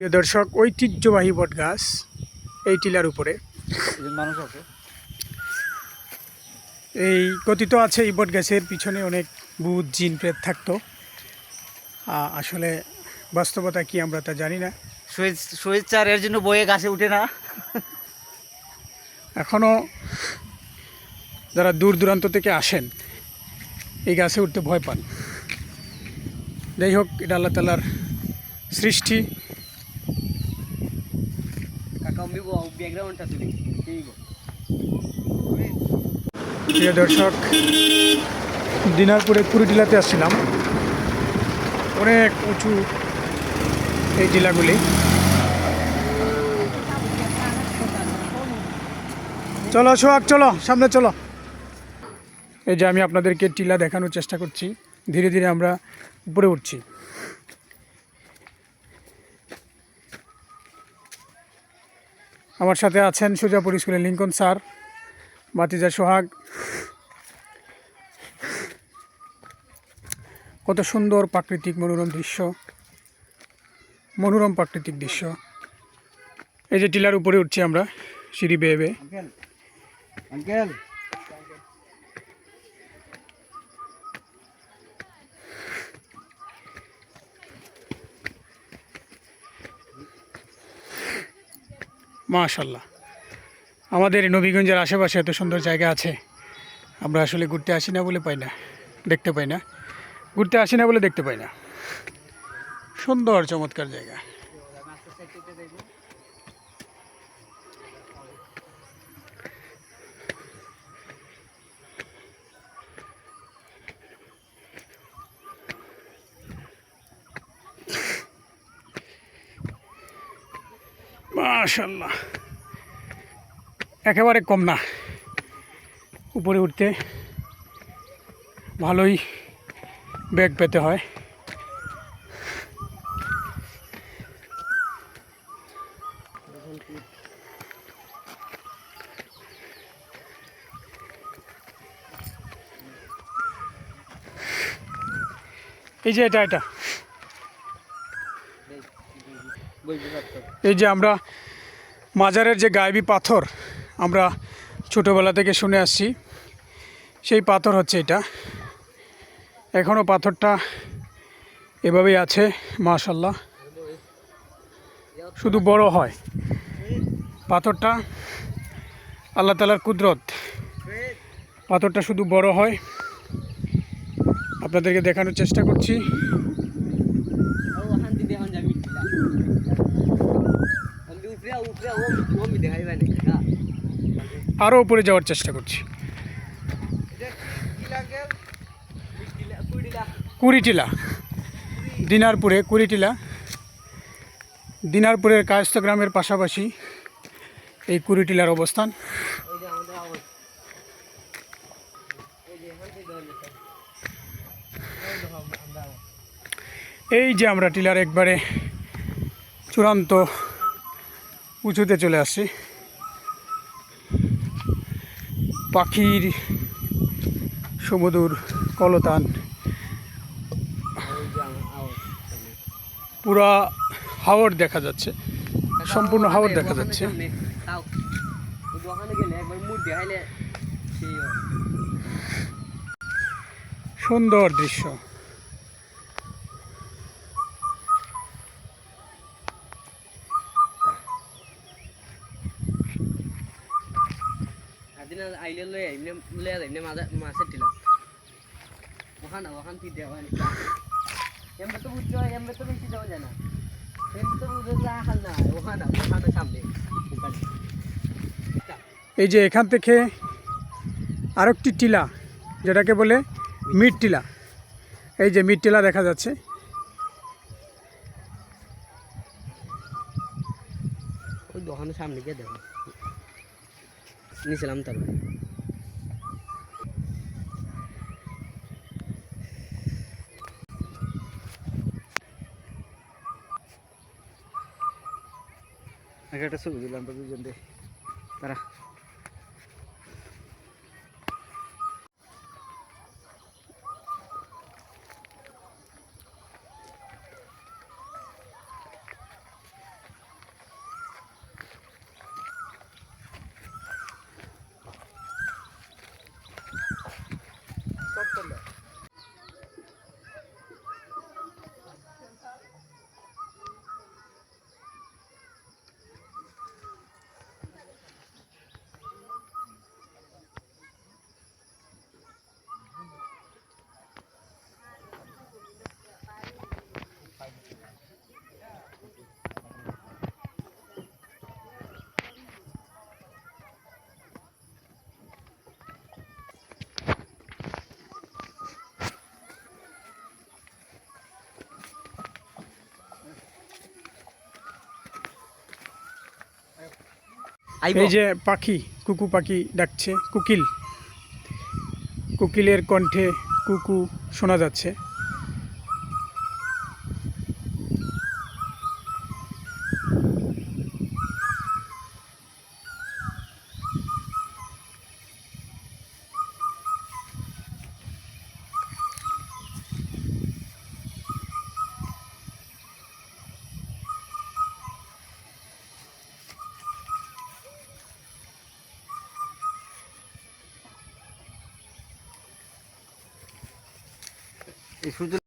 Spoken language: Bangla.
প্রিয় দর্শক ঐতিহ্যবাহী বট গাছ এই টিলার উপরে। মানুষ আছে? এই কথিত আছে এই বট গাছের পিছনে অনেক ভূত জিন প্রেত থাকতো। আসলে বাস্তবতা কি আমরা তা জানি না। শহীদ এর জন্য বয়ে গাছে উঠে না? এখনও যারা দূর দূরান্ত থেকে আসেন এই গাছে উঠতে ভয় পান। যাই হোক এটা আল্লাহ তালার সৃষ্টি। প্রিয় দর্শক দিনারপুরে কুড়িটিলাতে আসছিলাম। অনেক উঁচু এই জেলাগুলি। চলো, সোহাগ, চলো, সামনে চলো। এই যে আমি আপনাদেরকে টিলা দেখানোর চেষ্টা করছি। ধীরে ধীরে আমরা উপরে উঠছি। আমার সাথে আছেন সুজাপুর স্কুলের লিঙ্কন স্যার, বাতিজা সোহাগ। কত সুন্দর প্রাকৃতিক মনোরম দৃশ্য। মনোরম প্রাকৃতিক দৃশ্য। এই যে টিলার উপরে উঠছি আমরা, সিঁড়ি বেয়ে বেয়ে। মাশাল্লাহ। আমাদের নবীগঞ্জের আশেপাশে এত সুন্দর জায়গা আছে। আমরা আসলে ঘুরতে আসি না বলে পাই না, দেখতে পাই না। ঘুরতে আসি না বলে দেখতে পাই না। সুন্দর, চমৎকার জায়গা। মাশাল্লাহ একেবারে কম না। উপরে উঠতে ভালোই ব্যাগ পেতে হয়। এই যে এটা এটা বুঝতে পারছ এই যে আমরা মাজারের যে গায়েবী পাথর, আমরা ছোটোবেলা থেকে শুনে আসছি, সেই পাথর হচ্ছে এটা। এখনও পাথরটা এভাবেই আছে মাশাল্লাহ শুধু বড় হয়। পাথরটা আল্লাহ তালার কুদরত। পাথরটা শুধু বড় হয়। আপনাদেরকে দেখানোর চেষ্টা করছি। আরও উপরে যাওয়ার চেষ্টা করছি। কুড়িটিলা। দিনারপুরে কুড়িটিলা। দিনারপুরের কায়স্থ গ্রামের পাশাপাশি এই কুড়িটিলার অবস্থান। এই যে আমরা টিলার একবারে চূড়ান্ত উঁচুতে চলে আসছি। পাখির সমুদুর কলতান। পুরা হাওড় দেখা যাচ্ছে। সম্পূর্ণ হাওড় দেখা যাচ্ছে। সুন্দর দৃশ্য। আইলে এমনি এমনি মাছের টিলাম ওখানে ওখান থেকে দেওয়া তো তো বেশি যায় না তো না ওখানে ওখানে সামনে এই যে এখান থেকে আরেকটি টিলা যেটাকে বলে মিট টিলা। এই যে মিট টিলা দেখা যাচ্ছে। ওই দোকানের সামনে গিয়ে দেখো। নিয়েছিলাম তারপরে আগে একটা ছবি দিলাম দুজন দিয়ে। তারা এই যে পাখি কুকু পাখি ডাকছে কুকিল। কুকিলের কণ্ঠে কুকু শোনা যাচ্ছে। এই সূর্য